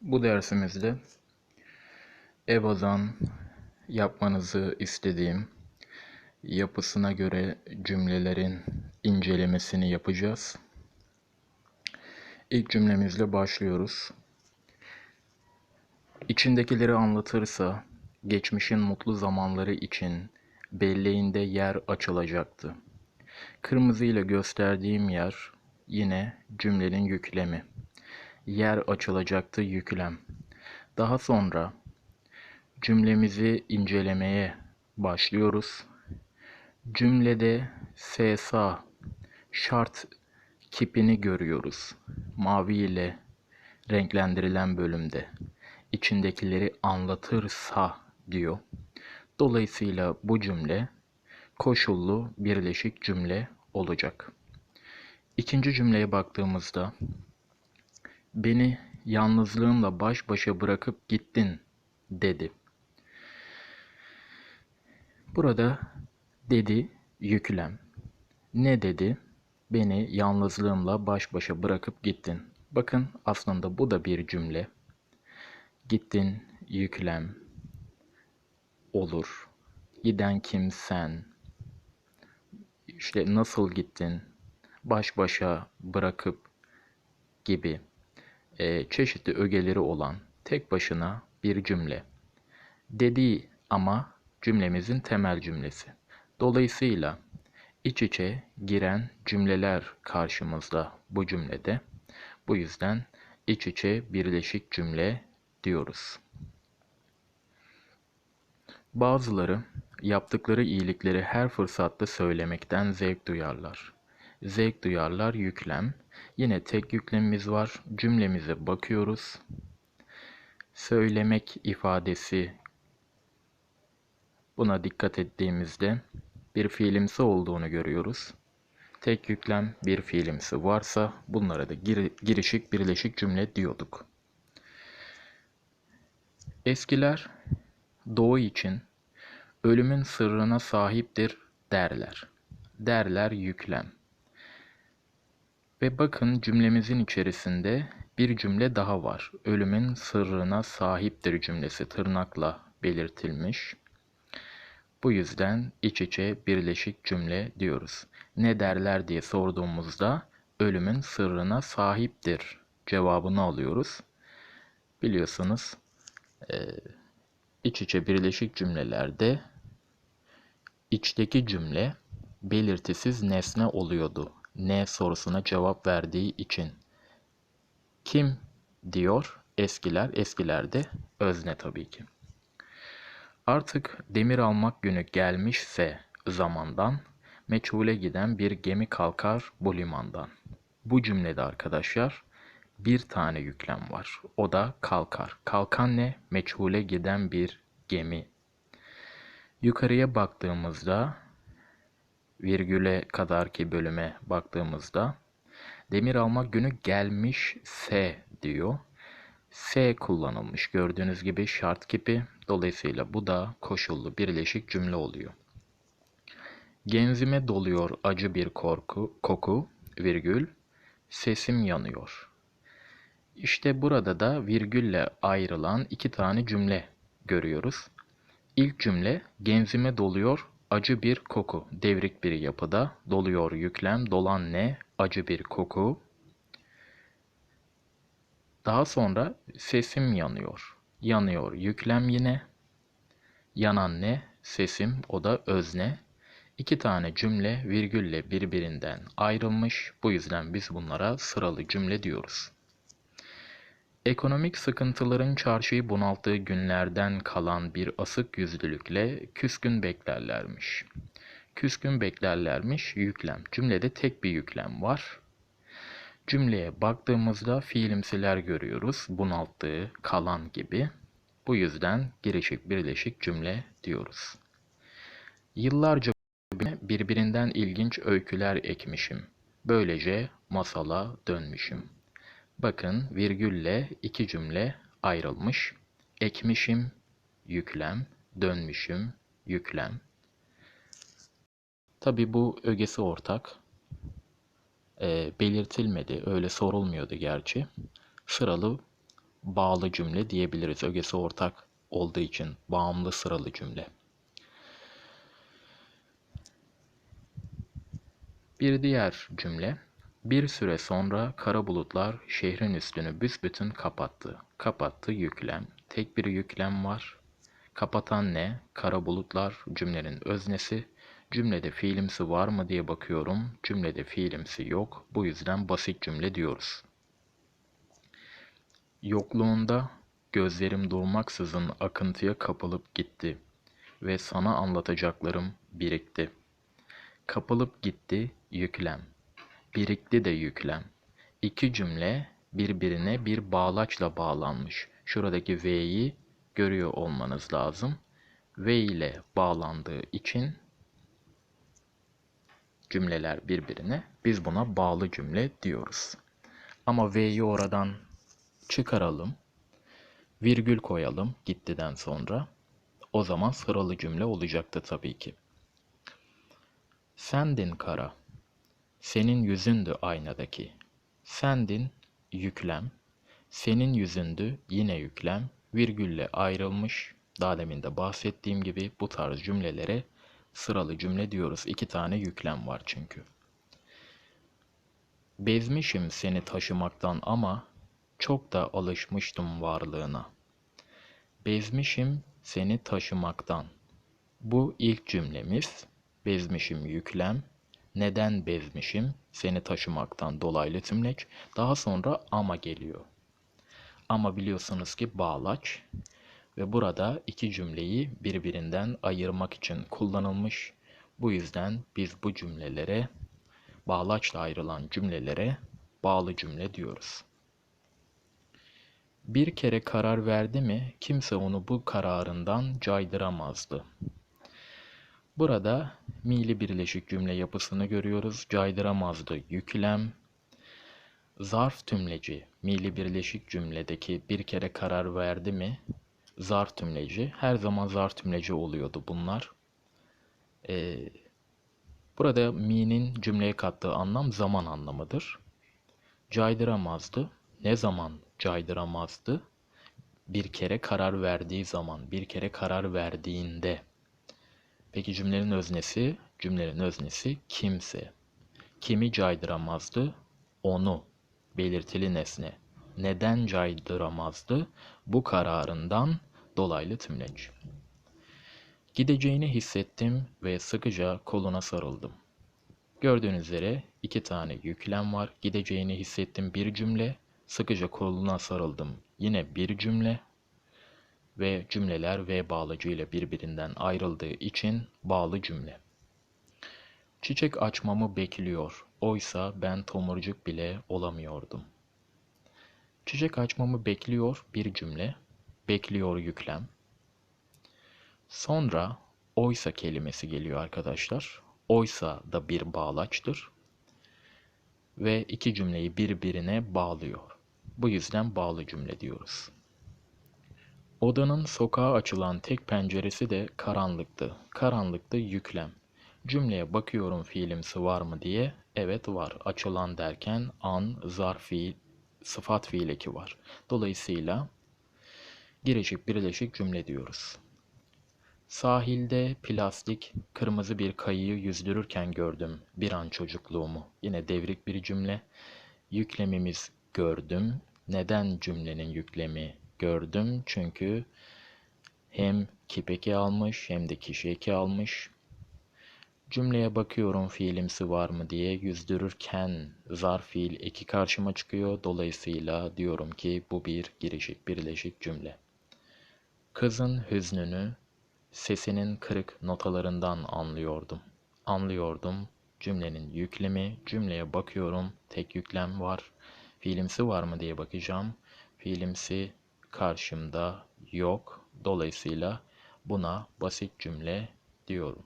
Bu dersimizde EBA'dan yapmanızı istediğim yapısına göre cümlelerin incelemesini yapacağız. İlk cümlemizle başlıyoruz. İçindekileri anlatırsa geçmişin mutlu zamanları için belleğinde yer açılacaktı. Kırmızı ile gösterdiğim yer yine cümlenin yüklemi. Yer açılacaktı yüklem. Daha sonra cümlemizi incelemeye başlıyoruz. Cümlede SSA şart kipini görüyoruz. Mavi ile renklendirilen bölümde. İçindekileri anlatırsa diyor. Dolayısıyla bu cümle koşullu birleşik cümle olacak. İkinci cümleye baktığımızda beni yalnızlığımla baş başa bırakıp gittin dedi. Burada dedi yüklem. Ne dedi? Beni yalnızlığımla baş başa bırakıp gittin. Bakın aslında bu da bir cümle. Gittin yüklem olur. Giden kim sen? İşte nasıl gittin? Baş başa bırakıp gibi e, çeşitli ögeleri olan tek başına bir cümle. Dedi ama cümlemizin temel cümlesi. Dolayısıyla iç içe giren cümleler karşımızda bu cümlede. Bu yüzden iç içe birleşik cümle diyoruz. Bazıları yaptıkları iyilikleri her fırsatta söylemekten zevk duyarlar. Zevk duyarlar yüklem. Yine tek yüklemimiz var. Cümlemize bakıyoruz. Söylemek ifadesi buna dikkat ettiğimizde bir fiilimsi olduğunu görüyoruz. Tek yüklem bir fiilimsi varsa bunlara da gir girişik birleşik cümle diyorduk. Eskiler doğu için ölümün sırrına sahiptir derler. Derler yüklem. Ve bakın cümlemizin içerisinde bir cümle daha var. Ölümün sırrına sahiptir cümlesi tırnakla belirtilmiş. Bu yüzden iç içe birleşik cümle diyoruz. Ne derler diye sorduğumuzda ölümün sırrına sahiptir cevabını alıyoruz. Biliyorsunuz iç içe birleşik cümlelerde içteki cümle belirtisiz nesne oluyordu. Ne sorusuna cevap verdiği için. Kim diyor eskiler, eskilerde özne tabii ki. Artık demir almak günü gelmişse zamandan, meçhule giden bir gemi kalkar bu limandan. Bu cümlede arkadaşlar bir tane yüklem var. O da kalkar. Kalkan ne? Meçhule giden bir gemi. Yukarıya baktığımızda virgüle kadarki bölüme baktığımızda demir almak günü gelmişse diyor. S kullanılmış. Gördüğünüz gibi şart kipi. Dolayısıyla bu da koşullu birleşik cümle oluyor. Genzime doluyor acı bir korku, koku, virgül, sesim yanıyor. İşte burada da virgülle ayrılan iki tane cümle görüyoruz. İlk cümle genzime doluyor acı bir koku. Devrik bir yapıda doluyor yüklem dolan ne acı bir koku. Daha sonra sesim yanıyor. Yanıyor yüklem yine. Yanan ne? Sesim o da özne. İki tane cümle virgülle birbirinden ayrılmış. Bu yüzden biz bunlara sıralı cümle diyoruz. Ekonomik sıkıntıların çarşıyı bunalttığı günlerden kalan bir asık yüzlülükle küskün beklerlermiş. Küskün beklerlermiş yüklem. Cümlede tek bir yüklem var. Cümleye baktığımızda fiilimsiler görüyoruz. Bunalttığı, kalan gibi. Bu yüzden girişik birleşik cümle diyoruz. Yıllarca birbirinden ilginç öyküler ekmişim. Böylece masala dönmüşüm. Bakın virgülle iki cümle ayrılmış. Ekmişim, yüklem, dönmüşüm, yüklem. Tabi bu ögesi ortak. E, belirtilmedi, öyle sorulmuyordu gerçi. Sıralı bağlı cümle diyebiliriz. Ögesi ortak olduğu için bağımlı sıralı cümle. Bir diğer cümle. Bir süre sonra kara bulutlar şehrin üstünü büsbütün kapattı. Kapattı yüklem. Tek bir yüklem var. Kapatan ne? Kara bulutlar cümlenin öznesi. Cümlede fiilimsi var mı diye bakıyorum. Cümlede fiilimsi yok. Bu yüzden basit cümle diyoruz. Yokluğunda gözlerim durmaksızın akıntıya kapılıp gitti ve sana anlatacaklarım birikti. Kapılıp gitti yüklem. Birikti de yüklem. İki cümle birbirine bir bağlaçla bağlanmış. Şuradaki V'yi görüyor olmanız lazım. V ile bağlandığı için cümleler birbirine biz buna bağlı cümle diyoruz. Ama V'yi oradan çıkaralım. Virgül koyalım gittiden sonra. O zaman sıralı cümle olacaktı tabii ki. Sendin kara. Senin yüzündü aynadaki. Sendin yüklem. Senin yüzündü yine yüklem. Virgülle ayrılmış. Daha demin de bahsettiğim gibi bu tarz cümlelere sıralı cümle diyoruz. İki tane yüklem var çünkü. Bezmişim seni taşımaktan ama çok da alışmıştım varlığına. Bezmişim seni taşımaktan. Bu ilk cümlemiz. Bezmişim yüklem. Neden bezmişim? Seni taşımaktan dolaylı tümleç. Daha sonra ama geliyor. Ama biliyorsunuz ki bağlaç ve burada iki cümleyi birbirinden ayırmak için kullanılmış. Bu yüzden biz bu cümlelere bağlaçla ayrılan cümlelere bağlı cümle diyoruz. Bir kere karar verdi mi kimse onu bu kararından caydıramazdı. Burada mi'li birleşik cümle yapısını görüyoruz. Caydıramazdı yüklem. Zarf tümleci mi'li birleşik cümledeki bir kere karar verdi mi zarf tümleci. Her zaman zarf tümleci oluyordu bunlar. Ee, burada mi'nin cümleye kattığı anlam zaman anlamıdır. Caydıramazdı. Ne zaman caydıramazdı? Bir kere karar verdiği zaman, bir kere karar verdiğinde. Peki cümlenin öznesi? Cümlenin öznesi kimse. Kimi caydıramazdı? Onu. Belirtili nesne. Neden caydıramazdı? Bu kararından dolaylı tümleç. Gideceğini hissettim ve sıkıca koluna sarıldım. Gördüğünüz üzere iki tane yüklem var. Gideceğini hissettim bir cümle, sıkıca koluna sarıldım yine bir cümle ve cümleler ve bağlacı ile birbirinden ayrıldığı için bağlı cümle. Çiçek açmamı bekliyor. Oysa ben tomurcuk bile olamıyordum. Çiçek açmamı bekliyor bir cümle. Bekliyor yüklem. Sonra oysa kelimesi geliyor arkadaşlar. Oysa da bir bağlaçtır. Ve iki cümleyi birbirine bağlıyor. Bu yüzden bağlı cümle diyoruz. Odanın sokağa açılan tek penceresi de karanlıktı. Karanlıkta yüklem. Cümleye bakıyorum fiilimsi var mı diye. Evet var. Açılan derken an, zarf fiil, sıfat fiil eki var. Dolayısıyla girişik birleşik cümle diyoruz. Sahilde plastik kırmızı bir kayığı yüzdürürken gördüm bir an çocukluğumu. Yine devrik bir cümle. Yüklemimiz gördüm. Neden cümlenin yüklemi gördüm? Çünkü hem kipeki almış hem de kişi eki almış. Cümleye bakıyorum fiilimsi var mı diye yüzdürürken zarf fiil eki karşıma çıkıyor. Dolayısıyla diyorum ki bu bir girişik birleşik cümle. Kızın hüznünü sesinin kırık notalarından anlıyordum. Anlıyordum. Cümlenin yüklemi, cümleye bakıyorum. Tek yüklem var. Fiilimsi var mı diye bakacağım. Fiilimsi karşımda yok. Dolayısıyla buna basit cümle diyorum.